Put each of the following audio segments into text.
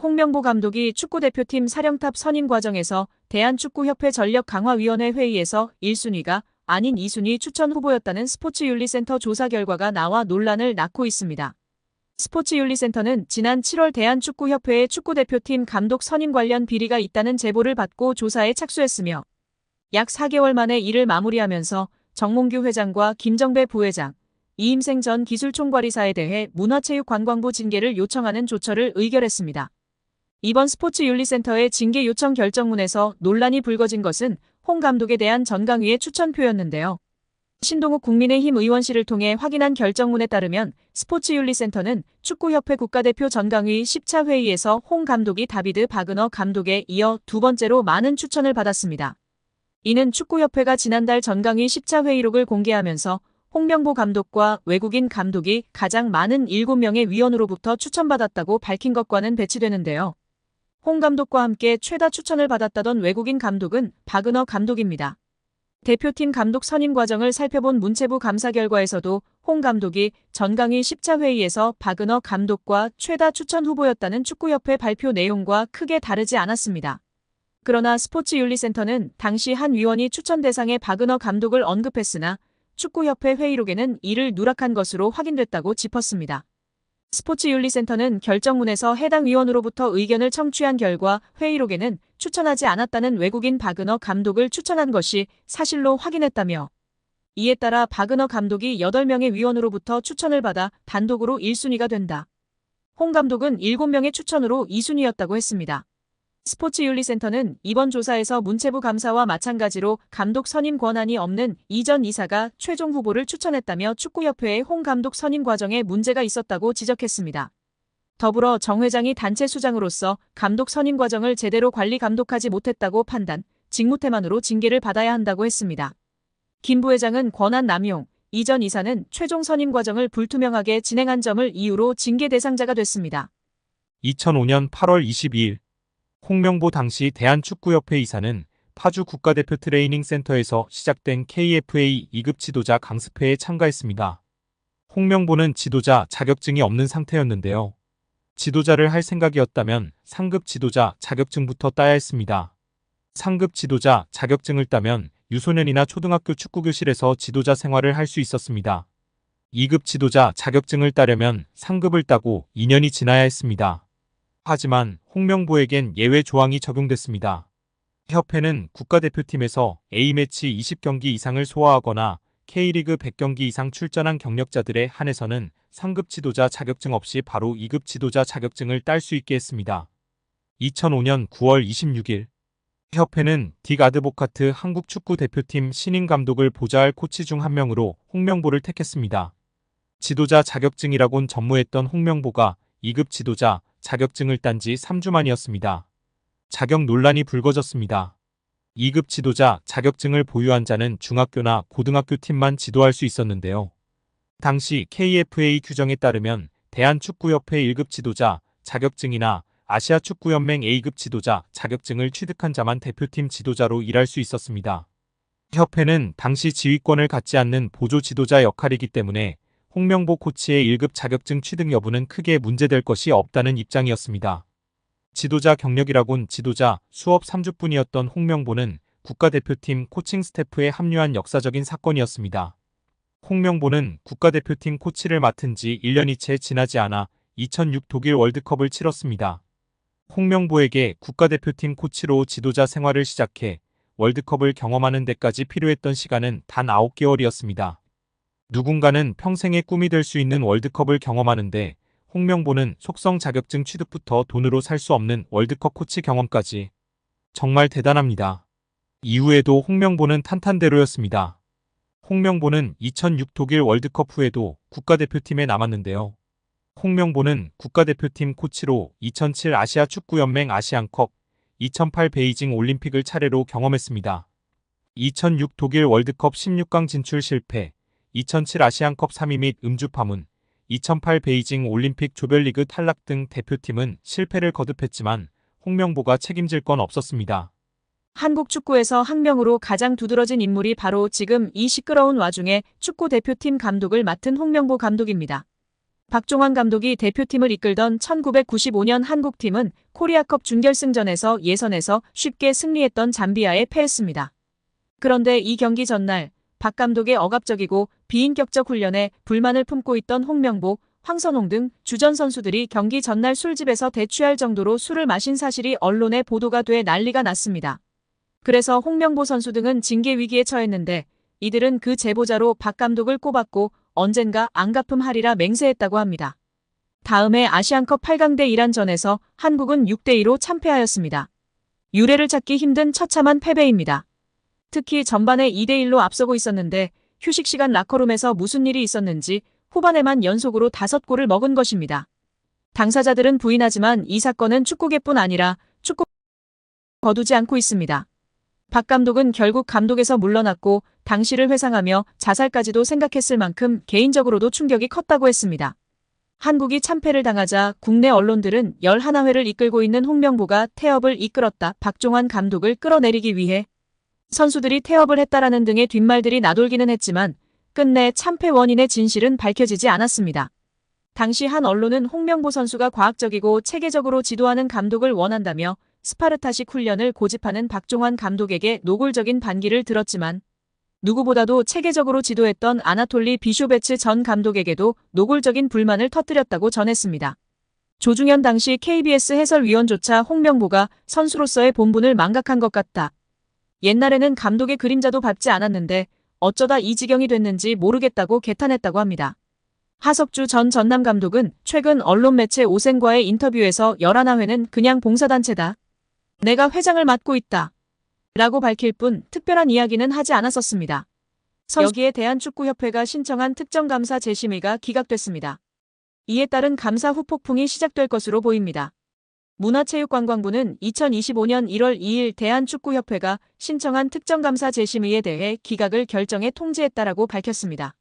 홍명보 감독이 축구대표팀 사령탑 선임 과정에서 대한축구협회 전력강화위원회 회의에서 1순위가 아닌 2순위 추천 후보였다는 스포츠윤리센터 조사 결과가 나와 논란을 낳고 있습니다. 스포츠윤리센터는 지난 7월 대한축구협회의 축구대표팀 감독 선임 관련 비리가 있다는 제보를 받고 조사에 착수했으며 약 4개월 만에 이를 마무리하면서 정몽규 회장과 김정배 부회장, 이임생 전 기술총괄이사에 대해 문화체육관광부 징계를 요청하는 조처를 의결했습니다. 이번 스포츠윤리센터의 징계 요청 결정문에서 논란이 불거진 것은 홍 감독에 대한 전강위의 추천표였는데요. 신동욱 국민의힘 의원실을 통해 확인한 결정문에 따르면 스포츠윤리센터는 축구협회 국가대표 전강위 10차 회의에서 홍 감독이 다비드 바그너 감독에 이어 두 번째로 많은 추천을 받았습니다. 이는 축구협회가 지난달 전강위 10차 회의록을 공개하면서 홍명보 감독과 외국인 감독이 가장 많은 7명의 위원으로부터 추천받았다고 밝힌 것과는 배치되는데요. 홍 감독과 함께 최다 추천을 받았다던 외국인 감독은 바그너 감독입니다. 대표팀 감독 선임 과정을 살펴본 문체부 감사 결과에서도 홍 감독이 전강위 10차 회의에서 바그너 감독과 최다 추천 후보였다는 축구협회 발표 내용과 크게 다르지 않았습니다. 그러나 스포츠윤리센터는 당시 한 위원이 추천 대상에 바그너 감독을 언급했으나 축구협회 회의록에는 이를 누락한 것으로 확인됐다고 짚었습니다. 스포츠윤리센터는 결정문에서 해당 위원으로부터 의견을 청취한 결과 회의록에는 추천하지 않았다는 외국인 바그너 감독을 추천한 것이 사실로 확인했다며 이에 따라 바그너 감독이 8명의 위원으로부터 추천을 받아 단독으로 1순위가 된다. 홍 감독은 7명의 추천으로 2순위였다고 했습니다. 스포츠윤리센터는 이번 조사에서 문체부 감사와 마찬가지로 감독 선임 권한이 없는 이전 이사가 최종 후보를 추천했다며 축구협회의 홍 감독 선임 과정에 문제가 있었다고 지적했습니다. 더불어 정 회장이 단체 수장으로서 감독 선임 과정을 제대로 관리 감독하지 못했다고 판단, 직무태만으로 징계를 받아야 한다고 했습니다. 김 부회장은 권한 남용, 이전 이사는 최종 선임 과정을 불투명하게 진행한 점을 이유로 징계 대상자가 됐습니다. 2005년 8월 22일 홍명보 당시 대한축구협회 이사는 파주 국가대표 트레이닝 센터에서 시작된 KFA 2급 지도자 강습회에 참가했습니다. 홍명보는 지도자 자격증이 없는 상태였는데요. 지도자를 할 생각이었다면 상급 지도자 자격증부터 따야 했습니다. 상급 지도자 자격증을 따면 유소년이나 초등학교 축구교실에서 지도자 생활을 할 수 있었습니다. 2급 지도자 자격증을 따려면 상급을 따고 2년이 지나야 했습니다. 하지만 홍명보에겐 예외 조항이 적용됐습니다. 협회는 국가대표팀에서 A매치 20경기 이상을 소화하거나 K리그 100경기 이상 출전한 경력자들에 한해서는 상급 지도자 자격증 없이 바로 2급 지도자 자격증을 딸 수 있게 했습니다. 2005년 9월 26일 협회는 딕 아드보카트 한국 축구 대표팀 신인 감독을 보좌할 코치 중 한 명으로 홍명보를 택했습니다. 지도자 자격증이라곤 전무했던 홍명보가 2급 지도자 자격증을 딴 지 3주 만이었습니다. 자격 논란이 불거졌습니다. 2급 지도자 자격증을 보유한 자는 중학교나 고등학교 팀만 지도할 수 있었는데요. 당시 KFA 규정에 따르면 대한축구협회 1급 지도자 자격증이나 아시아축구연맹 A급 지도자 자격증을 취득한 자만 대표팀 지도자로 일할 수 있었습니다. 협회는 당시 지휘권을 갖지 않는 보조 지도자 역할이기 때문에 홍명보 코치의 1급 자격증 취득 여부는 크게 문제될 것이 없다는 입장이었습니다. 지도자 경력이라곤 지도자 수업 3주뿐이었던 홍명보는 국가대표팀 코칭 스태프에 합류한 역사적인 사건이었습니다. 홍명보는 국가대표팀 코치를 맡은 지 1년이 채 지나지 않아 2006 독일 월드컵을 치렀습니다. 홍명보에게 국가대표팀 코치로 지도자 생활을 시작해 월드컵을 경험하는 데까지 필요했던 시간은 단 9개월이었습니다. 누군가는 평생의 꿈이 될 수 있는 월드컵을 경험하는데 홍명보는 속성 자격증 취득부터 돈으로 살 수 없는 월드컵 코치 경험까지 정말 대단합니다. 이후에도 홍명보는 탄탄대로였습니다. 홍명보는 2006 독일 월드컵 후에도 국가대표팀에 남았는데요. 홍명보는 국가대표팀 코치로 2007 아시아 축구연맹 아시안컵, 2008 베이징 올림픽을 차례로 경험했습니다. 2006 독일 월드컵 16강 진출 실패, 2007 아시안컵 3위 및 음주 파문, 2008 베이징 올림픽 조별리그 탈락 등 대표팀은 실패를 거듭했지만 홍명보가 책임질 건 없었습니다. 한국 축구에서 학명으로 가장 두드러진 인물이 바로 지금 이 시끄러운 와중에 축구 대표팀 감독을 맡은 홍명보 감독입니다. 박종환 감독이 대표팀을 이끌던 1995년 한국팀은 코리아컵 준결승전에서 예선에서 쉽게 승리했던 잠비아에 패했습니다. 그런데 이 경기 전날 박 감독의 억압적이고 비인격적 훈련에 불만을 품고 있던 홍명보, 황선홍 등 주전 선수들이 경기 전날 술집에서 대취할 정도로 술을 마신 사실이 언론에 보도가 돼 난리가 났습니다. 그래서 홍명보 선수 등은 징계 위기에 처했는데 이들은 그 제보자로 박 감독을 꼽았고 언젠가 안 갚음하리라 맹세했다고 합니다. 다음해 아시안컵 8강대 이란전에서 한국은 6대2로 참패하였습니다. 유례를 찾기 힘든 처참한 패배입니다. 특히 전반에 2대1로 앞서고 있었는데 휴식 시간 라커룸에서 무슨 일이 있었는지 후반에만 연속으로 5골을 먹은 것입니다. 당사자들은 부인하지만 이 사건은 축구계뿐 아니라 축구 거두지 않고 있습니다. 박 감독은 결국 감독에서 물러났고 당시를 회상하며 자살까지도 생각했을 만큼 개인적으로도 충격이 컸다고 했습니다. 한국이 참패를 당하자 국내 언론들은 11회를 이끌고 있는 홍명보가 태업을 이끌었다 박종환 감독을 끌어내리기 위해 선수들이 태업을 했다라는 등의 뒷말들이 나돌기는 했지만 끝내 참패 원인의 진실은 밝혀지지 않았습니다. 당시 한 언론은 홍명보 선수가 과학적이고 체계적으로 지도하는 감독을 원한다며 스파르타식 훈련을 고집하는 박종환 감독에게 노골적인 반기를 들었지만 누구보다도 체계적으로 지도했던 아나톨리 비쇼베츠 전 감독에게도 노골적인 불만을 터뜨렸다고 전했습니다. 조중현 당시 KBS 해설위원조차 홍명보가 선수로서의 본분을 망각한 것 같다. 옛날에는 감독의 그림자도 밟지 않았는데 어쩌다 이 지경이 됐는지 모르겠다고 개탄했다고 합니다. 하석주 전 전남 감독은 최근 언론 매체 오센과의 인터뷰에서 11회는 그냥 봉사단체다. 내가 회장을 맡고 있다. 라고 밝힐 뿐 특별한 이야기는 하지 않았었습니다. 여기에 대한축구협회가 신청한 특정감사 재심의가 기각됐습니다. 이에 따른 감사 후폭풍이 시작될 것으로 보입니다. 문화체육관광부는 2025년 1월 2일 대한축구협회가 신청한 특정감사 재심의에 대해 기각을 결정해 통지했다라고 밝혔습니다.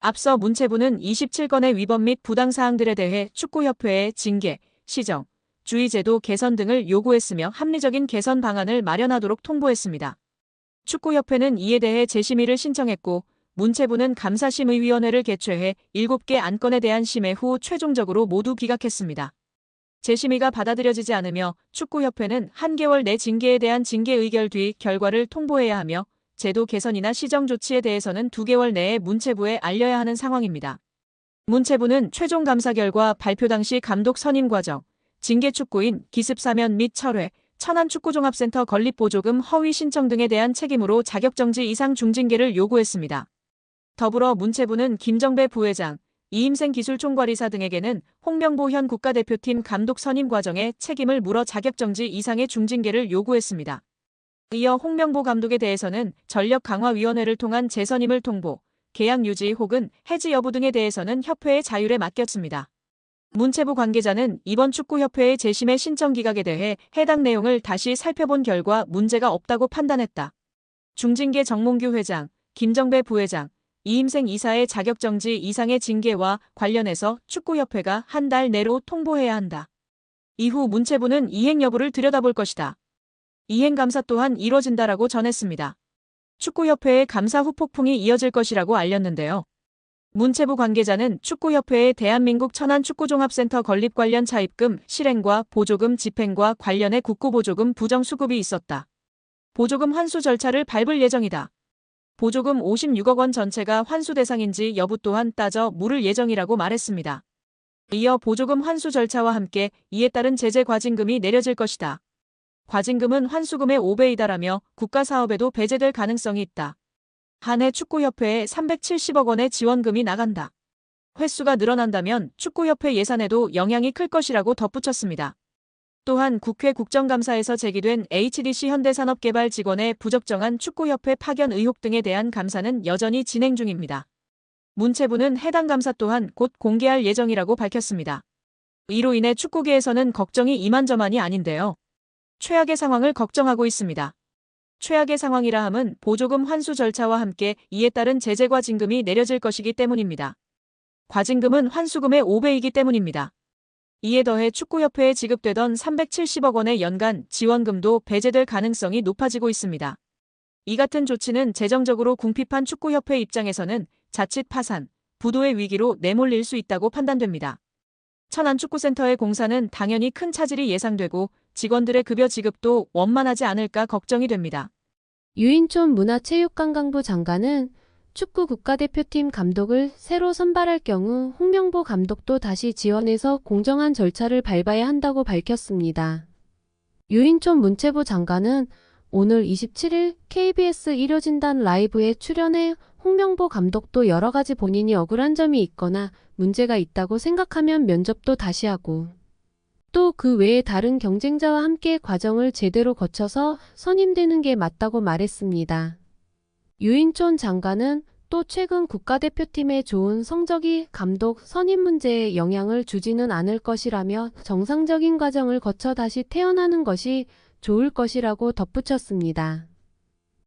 앞서 문체부는 27건의 위법 및 부당사항들에 대해 축구협회에 징계, 시정, 주의제도 개선 등을 요구했으며 합리적인 개선 방안을 마련하도록 통보했습니다. 축구협회는 이에 대해 재심의를 신청했고 문체부는 감사심의위원회를 개최해 7개 안건에 대한 심의 후 최종적으로 모두 기각했습니다. 재심의가 받아들여지지 않으며 축구협회는 한 개월 내 징계에 대한 징계 의결 뒤 결과를 통보해야 하며 제도 개선이나 시정 조치에 대해서는 2개월 내에 문체부에 알려야 하는 상황입니다. 문체부는 최종 감사 결과 발표 당시 감독 선임 과정, 징계 축구인 기습 사면 및 철회, 천안축구종합센터 건립보조금 허위 신청 등에 대한 책임으로 자격정지 이상 중징계를 요구했습니다. 더불어 문체부는 김정배 부회장, 이임생 기술총괄이사 등에게는 홍명보 현 국가대표팀 감독 선임 과정에 책임을 물어 자격정지 이상의 중징계를 요구했습니다. 이어 홍명보 감독에 대해서는 전력강화위원회를 통한 재선임을 통보, 계약 유지 혹은 해지 여부 등에 대해서는 협회의 자율에 맡겼습니다. 문체부 관계자는 이번 축구협회의 재심의 신청 기각에 대해 해당 내용을 다시 살펴본 결과 문제가 없다고 판단했다. 중징계 정몽규 회장, 김정배 부회장, 이임생 이사의 자격정지 이상의 징계와 관련해서 축구협회가 한 달 내로 통보해야 한다. 이후 문체부는 이행 여부를 들여다볼 것이다. 이행 감사 또한 이뤄진다라고 전했습니다. 축구협회의 감사 후 폭풍이 이어질 것이라고 알렸는데요. 문체부 관계자는 축구협회의 대한민국 천안축구종합센터 건립 관련 차입금 실행과 보조금 집행과 관련해 국고보조금 부정 수급이 있었다. 보조금 환수 절차를 밟을 예정이다. 보조금 56억 원 전체가 환수 대상인지 여부 또한 따져 물을 예정이라고 말했습니다. 이어 보조금 환수 절차와 함께 이에 따른 제재 과징금이 내려질 것이다. 과징금은 환수금의 5배이다라며 국가 사업에도 배제될 가능성이 있다. 한해 축구협회에 370억 원의 지원금이 나간다. 횟수가 늘어난다면 축구협회 예산에도 영향이 클 것이라고 덧붙였습니다. 또한 국회 국정감사에서 제기된 HDC 현대산업개발 직원의 부적정한 축구협회 파견 의혹 등에 대한 감사는 여전히 진행 중입니다. 문체부는 해당 감사 또한 곧 공개할 예정이라고 밝혔습니다. 이로 인해 축구계에서는 걱정이 이만저만이 아닌데요. 최악의 상황을 걱정하고 있습니다. 최악의 상황이라 함은 보조금 환수 절차와 함께 이에 따른 제재과 징금이 내려질 것이기 때문입니다. 과징금은 환수금의 5배이기 때문입니다. 이에 더해 축구협회에 지급되던 370억 원의 연간 지원금도 배제될 가능성이 높아지고 있습니다. 이 같은 조치는 재정적으로 궁핍한 축구협회 입장에서는 자칫 파산, 부도의 위기로 내몰릴 수 있다고 판단됩니다. 천안축구센터의 공사는 당연히 큰 차질이 예상되고 직원들의 급여 지급도 원만하지 않을까 걱정이 됩니다. 유인촌 문화체육관광부 장관은 축구 국가대표팀 감독을 새로 선발할 경우 홍명보 감독도 다시 지원해서 공정한 절차를 밟아야 한다고 밝혔습니다. 유인촌 문체부 장관은 오늘 27일 KBS 일요진단 라이브에 출연해 홍명보 감독도 여러 가지 본인이 억울한 점이 있거나 문제가 있다고 생각하면 면접도 다시 하고 또 그 외에 다른 경쟁자와 함께 과정을 제대로 거쳐서 선임되는 게 맞다고 말했습니다. 유인촌 장관은 또 최근 국가대표팀의 좋은 성적이 감독 선임 문제에 영향을 주지는 않을 것이라며 정상적인 과정을 거쳐 다시 태어나는 것이 좋을 것이라고 덧붙였습니다.